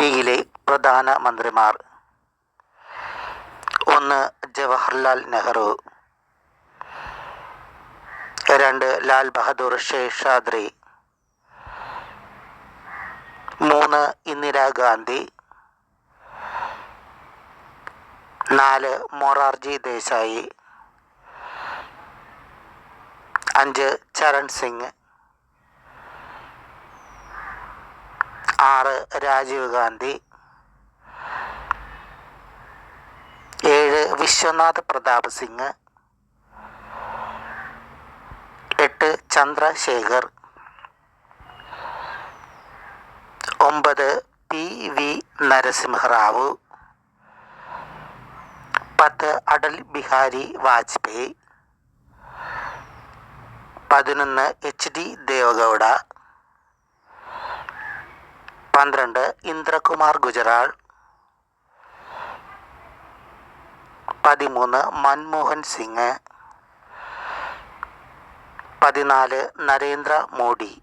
ഇന്ത്യയിലെ പ്രധാന മന്ത്രിമാർ. ഒന്ന് ജവഹർലാൽ നെഹ്റു. രണ്ട് ലാൽ ബഹദൂർ ശേഷാദ്രി മൂന്ന് ഇന്ദിരാഗാന്ധി നാല് മൊറാർജി ദേശായി. അഞ്ച് ചരൺ സിംഗ്. രാജീവ് ഗാന്ധി. ഏഴ് വിശ്വനാഥ് പ്രതാപ് സിംഗ്. എട്ട് ചന്ദ്രശേഖർ. ഒമ്പത് പി വി നരസിംഹറാവു. പത്ത് അടൽ ബിഹാരി വാജ്പേയി. പതിനൊന്ന് എച്ച് ഡി ദേവഗൗഡ. പന്ത്രണ്ട് ഇന്ദ്രകുമാർ ഗുജറാൾ. പതിമൂന്ന് മൻമോഹൻ സിംഗ്. പതിനാല് നരേന്ദ്ര മോഡി